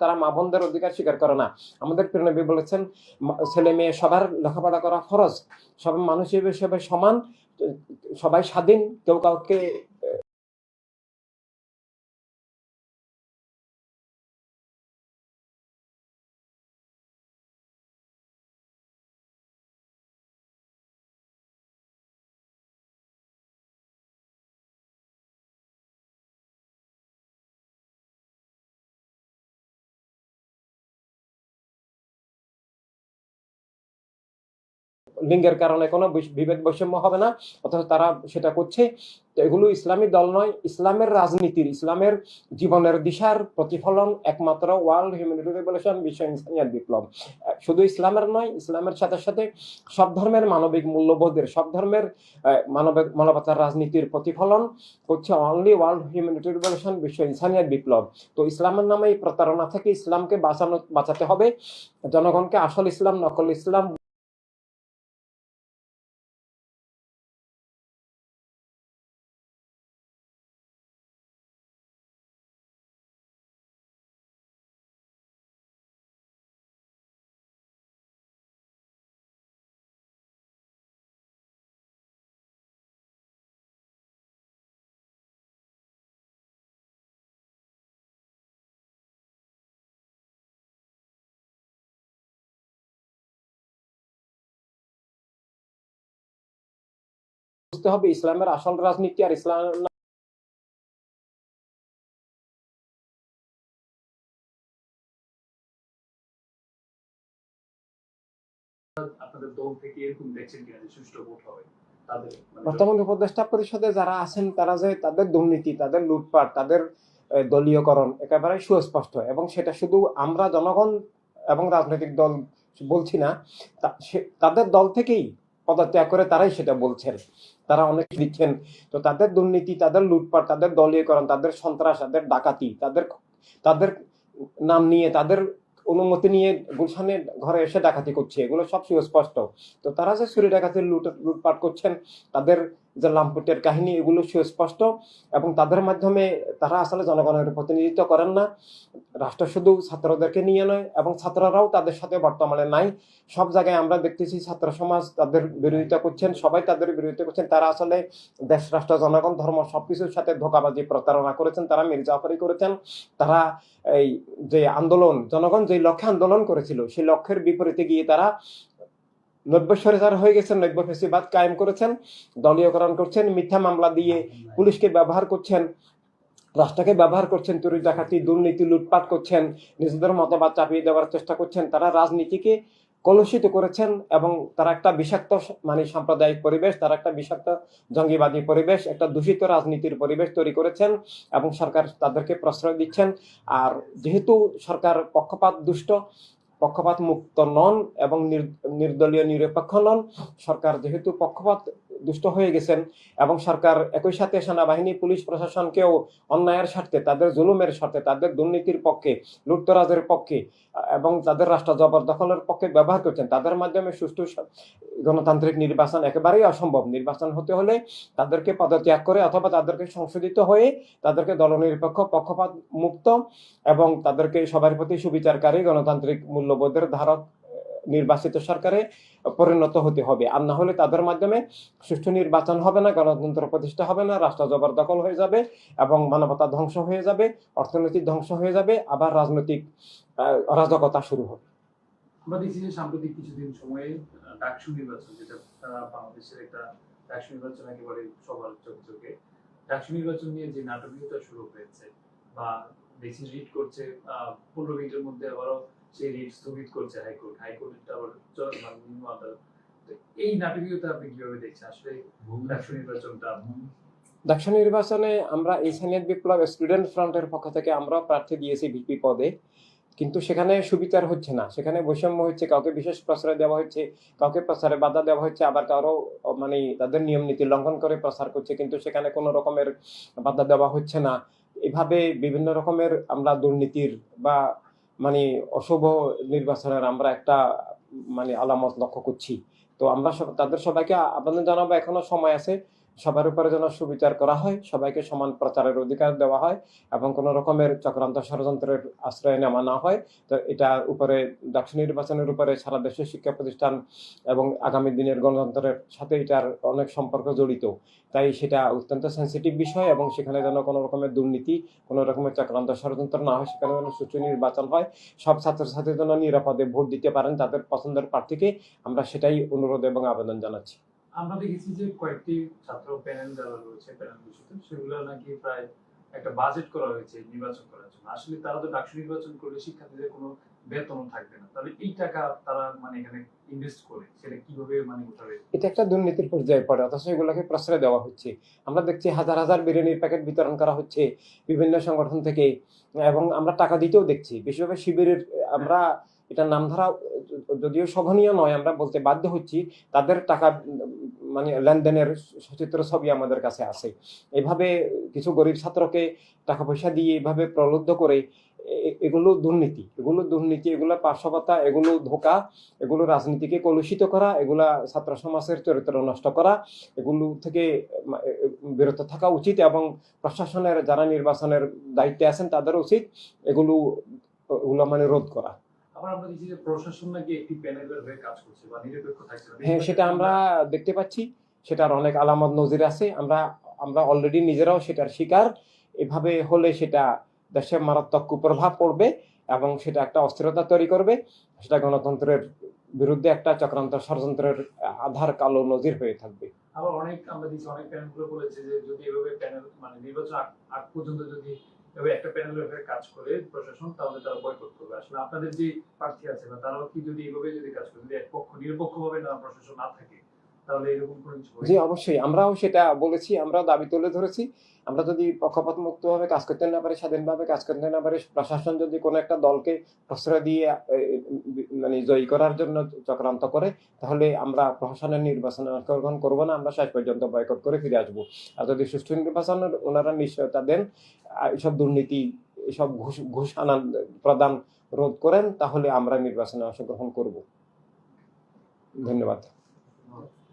তারা মা বোনদের অধিকার স্বীকার করে না। আমাদের প্রিয়নবী বলেছেন ছেলে মেয়ে সবার লেখাপড়া করা ফরজ। সব মানুষ হিসেবে সবাই সমান, সবাই স্বাধীন, কেউ কাউকে লিঙ্গের কারণে কোনো বিভেদ বৈষম্য হবে না অথচ তারা সেটা করছে। তো এগুলো ইসলামী দল নয় ইসলামের রাজনীতির ইসলামের জীবনের দিশার প্রতিফলন একমাত্র ওয়ার্ল্ড হিউম্যানিটি রেভলিউশন বিশ্ব ইনসানিয়াত বিপ্লব। শুধু ইসলামের নয় ইসলামের সাথে সাথে সব ধর্মের মানবিক মূল্যবোধের সব ধর্মের আহ, মানবের মানবতার রাজনীতির প্রতিফলন হচ্ছে অনলি ওয়ার্ল্ড হিউম্যানিটি রেভলিউশন বিশ্ব ইনসানিয়াত বিপ্লব। তো ইসলামের নামে এই প্রতারণা থেকে ইসলামকে বাঁচানো বাঁচাতে হবে। জনগণকে আসল ইসলাম নকল ইসলাম বুঝতে হবে ইসলামের আসল রাজনীতি আর ইসলাম আপনাদের দল থেকে এরকম দেখছেন কিনা যে সুষ্ঠু ভোট হবে? মানে বর্তমান উপদেষ্টা পরিষদে যারা আছেন তারা যে তাদের দুর্নীতি তাদের লুটপাট তাদের দলীয়করণ একেবারে সুস্পষ্ট এবং সেটা শুধু আমরা জনগণ এবং রাজনৈতিক দল বলছি না তাদের দল থেকেই পদত্যাগ করে তারাই সেটা বলছেন। তারা অনেক দিচ্ছেন তো তাদের দুর্নীতি, তাদের লুটপাট, তাদের দলীয়করণ, তাদের সন্ত্রাস, তাদের ডাকাতি, তাদের তাদের নাম নিয়ে, তাদের অনুমতি নিয়ে গুলশানের ঘরে এসে ডাকাতি করছে। এগুলো সব সুস্পষ্ট। তো তারা যে চুরি ডাকাতির লুট, লুটপাট করছেন, তাদের যে লাম্পুটের কাহিনী, এগুলো সুস্পষ্ট এবং তাদের মাধ্যমে তারা আসলে জনগণের প্রতিনিধিত্ব করেন না। রাষ্ট্র শুধু ছাত্রদেরকে নিয়ে নয়, এবং ছাত্ররাও তাদের সাথে বর্তমানে নাই। সব জায়গায় আমরা দেখতেছি ছাত্র সমাজ তাদের বিরোধিতা করছেন, সবাই তাদের বিরোধিতা করছেন। তারা আসলে দেশ, রাষ্ট্র, জনগণ, ধর্ম সবকিছুর সাথে ধোকাবাজি, প্রতারণা করেছেন, তারা মির্জাফরি করেছেন। তারা এই যে আন্দোলন, জনগণ যে লক্ষ্যে আন্দোলন করেছিল, সেই লক্ষ্যের বিপরীতে গিয়ে তারা নব্য সরেচার হয়ে গেছেন নব্য ফেসিবাদ কায়েম করেছেন দলীয়করণ করছেন, মিথ্যা মামলা দিয়ে পুলিশকে ব্যবহার করছেন, রাষ্ট্রকে ব্যবহার করছেন, চুরি ডাকাতি, দুর্নীতি, লুটপাট করছেন, নিজেদের মতবাদ চাপিয়ে দেওয়ার চেষ্টা করছেন, তারা রাজনীতিকে কলুষিত করেছেন এবং তারা একটা বিষাক্ত মানে সাম্প্রদায়িক পরিবেশ, তারা একটা বিষাক্ত জঙ্গিবাদী পরিবেশ, একটা দূষিত রাজনীতির পরিবেশ তৈরি করেছেন এবং সরকার তাদেরকে প্রশ্রয় দিচ্ছেন। আর যেহেতু সরকার পক্ষপাত দুষ্ট পক্ষপাত মুক্ত নন এবং নির- নির্দলীয় নিরপেক্ষ নন। সরকার যেহেতু পক্ষপাত দুষ্ট হয়ে গেছেন এবং সরকার একই সাথে সেনাবাহিনী, পুলিশ প্রশাসনকেও অন্যায়ের স্বার্থে, তাদের জুলুমের স্বার্থে, তাদের দুর্নীতির পক্ষে, লুটতরাজের পক্ষে এবং তাদের রাষ্ট্র জবরদখলের পক্ষে ব্যবহার করছেন। তাদের মাধ্যমে সুষ্ঠু গণতান্ত্রিক নির্বাচন একেবারেই অসম্ভব। নির্বাচন হতে হলে তাদেরকে পদত্যাগ করে অথবা তাদেরকে সংশোধিত হয়ে তাদেরকে দলনিরপেক্ষ পক্ষপাত মুক্ত এবং তাদেরকে সবার প্রতি সুবিচারকারী গণতান্ত্রিক মূল্যবোধের ধারক নির্বাচিত সরকারে পরিণত হতে হবে। আর না হলে তাদের মাধ্যমে সুষ্ঠু নির্বাচন হবে না, গণতন্ত্র প্রতিষ্ঠা হবে না, রাষ্ট্র জবরদখল হয়ে যাবে এবং মানবতা ধ্বংস হয়ে যাবে, অর্থনীতি ধ্বংস হয়ে যাবে, আবার রাজনৈতিক অরাজকতা শুরু হবে। আমরা দেখছি যে সাম্প্রতিক কিছুদিন সময়ে ডাকসু নির্বাচন, যেটা বাংলাদেশের একটা ডাকসু নির্বাচন একেবারে সবার চোখে ডাকসু নির্বাচন নিয়ে যে নাটকীয়তা শুরু হয়েছে বা বেশি রিট করছে পনেরো মিনিটের মধ্যে আবারও সেই রিট স্থগিত করছে হাইকোর্ট। হাইকোর্টটা আবার মানে নিম্ন আদালত এই নাটকীয়তা আপনি কীভাবে দেখছেন? আসলে নির্বাচনটা নির্বাচনে আমরা বিপ্লব স্টুডেন্ট ফ্রন্টের পক্ষ থেকে আমরা প্রার্থী দিয়েছি ভিপি পদে। কিন্তু সেখানে সুবিচার হচ্ছে না। সেখানে বৈষম্য হচ্ছে, কাউকে বিশেষ প্রশ্রয় দেওয়া হচ্ছে, কাউকে প্রচারে বাধা দেওয়া হচ্ছে, আবার কারও মানে তাদের নিয়ম নীতি লঙ্ঘন করে প্রচার করছে। কিন্তু সেখানে কোনো রকমের বাধা দেওয়া হচ্ছে না। এভাবে বিভিন্ন রকমের আমরা দুর্নীতির বা মানে অশুভ নির্বাচনের আমরা একটা মানে আলামত লক্ষ্য করছি। তো আমরা তাদের সবাইকে আবেদন জানাব এখনও সময় আছে। সবার উপরে যেন সুবিচার করা হয়, সবাইকে সমান প্রচারের অধিকার দেওয়া হয় এবং কোনো রকমের চক্রান্ত ষড়যন্ত্রের আশ্রয় নেওয়া না হয়, তো এটার উপরে ডাকসু নির্বাচনের উপরে সারা দেশের শিক্ষা প্রতিষ্ঠান এবং আগামী দিনের গণতন্ত্রের সাথে এটার অনেক সম্পর্ক জড়িত। তাই সেটা অত্যন্ত সেন্সিটিভ বিষয় এবং সেখানে যেন কোনো রকমের দুর্নীতি, কোনো রকমের চক্রান্ত ষড়যন্ত্র না হয়, সেখানে যেন সুষ্ঠু নির্বাচন হয়, সব ছাত্রছাত্রী যেন নিরাপদে ভোট দিতে পারেন, তাদের পছন্দের প্রার্থীকে আমরা সেটাই অনুরোধ এবং আবেদন জানাচ্ছি। আমরা দেখেছি যে কয়েকটি ছাত্র প্যানেল যারা রয়েছে, প্যানেল বিষয়তে সেগুলো নাকি প্রায় একটা বাজেট করা হয়েছে নির্বাচন করার জন্য। আসলে তারা তো ডাকসু নির্বাচন করলে শিক্ষার্থীদের কোনো বেতন থাকবে না। তাহলে এই টাকা তারা মানে এখানে ইনভেস্ট করে, সেটা কীভাবে মানে উঠাবে এটা একটা দুর্নীতির পর্যায়ে পড়ে, অথচ এগুলোকে প্রশ্রয় দেওয়া হচ্ছে। আমরা দেখছি হাজার হাজার বিরিয়ানির প্যাকেট বিতরণ করা হচ্ছে বিভিন্ন সংগঠন থেকে, এবং আমরা টাকা দিতেও দেখছি। বিশেষভাবে শিবিরের আমরা এটা নাম ধরা যদিও শোভনীয় নয়, আমরা বলতে বাধ্য হচ্ছি, তাদের টাকা মানে লেনদেনের সচিত্র ছবি আমাদের কাছে আছে। এভাবে কিছু গরিব ছাত্রকে টাকা পয়সা দিয়ে এভাবে প্রলুব্ধ করে এগুলো দুর্নীতি। এগুলো দুর্নীতি, এগুলো পার্শ্ববতা এগুলো ধোকা, এগুলো রাজনীতিকে কলুষিত করা, এগুলা ছাত্র সমাজের চরিত্র নষ্ট করা, এগুলো থেকে বিরত থাকা উচিত এবং প্রশাসনের যারা নির্বাচনের দায়িত্বে আছেন তাদের উচিত এগুলো এগুলো মানে রোধ করা। আবার আমরা দেখছি যে প্রশাসন নাকি একটি প্যানেলের হয়ে কাজ করছে বা নিরপেক্ষ থাকছে হ্যাঁ সেটা আমরা দেখতে পাচ্ছি। সেটার অনেক আলামত নজির আছে। আমরা আমরা অলরেডি নিজেরাও সেটার শিকার। এভাবে হলে সেটা দেশে মারাত্মক কুপ্রভাব পড়বে এবং সেটা একটা অস্থিরতা তৈরি করবে। সেটা গণতন্ত্রের বিরুদ্ধে একটা চক্রান্ত ষড়যন্ত্রের আধার কালো নজির হয়ে থাকবে। আবার অনেক আমরা দেখছি অনেক প্যানেল বলেছে যে যদি এভাবে প্যানেল মানে নির্বাচন আগ পর্যন্ত যদি এভাবে একটা প্যানেলের হয়ে কাজ করে প্রশাসন তাহলে তারা বয়কট করবে। আসলে আপনাদের যে প্রার্থী আছে বা তারাও কি যদি এভাবে যদি কাজ করে, যদি এক পক্ষ নিরপেক্ষ ভাবে না প্রশাসন না থাকে তাহলে এরকম কোনো কিছু জি অবশ্যই। আমরাও সেটা বলেছি আমরাও দাবি তুলে ধরেছি। আমরা যদি পক্ষপাত মুক্তভাবে কাজ করতে না পারি স্বাধীনভাবে কাজ করতে না পারি প্রশাসন যদি কোনো একটা দলকে প্রশ্রয় দিয়ে মানে জয়ী করার জন্য চক্রান্ত করে তাহলে আমরা প্রশাসনের নির্বাচনে অংশগ্রহণ করব না আমরা শেষ পর্যন্ত বয়কট করে ফিরে আসব। আর যদি সুষ্ঠু নির্বাচন ওনারা নিশ্চয়তা দেন এসব দুর্নীতি এসব ঘুষ ঘুষ আনান প্রদান রোধ করেন তাহলে আমরা নির্বাচনে অংশগ্রহণ করব। ধন্যবাদ।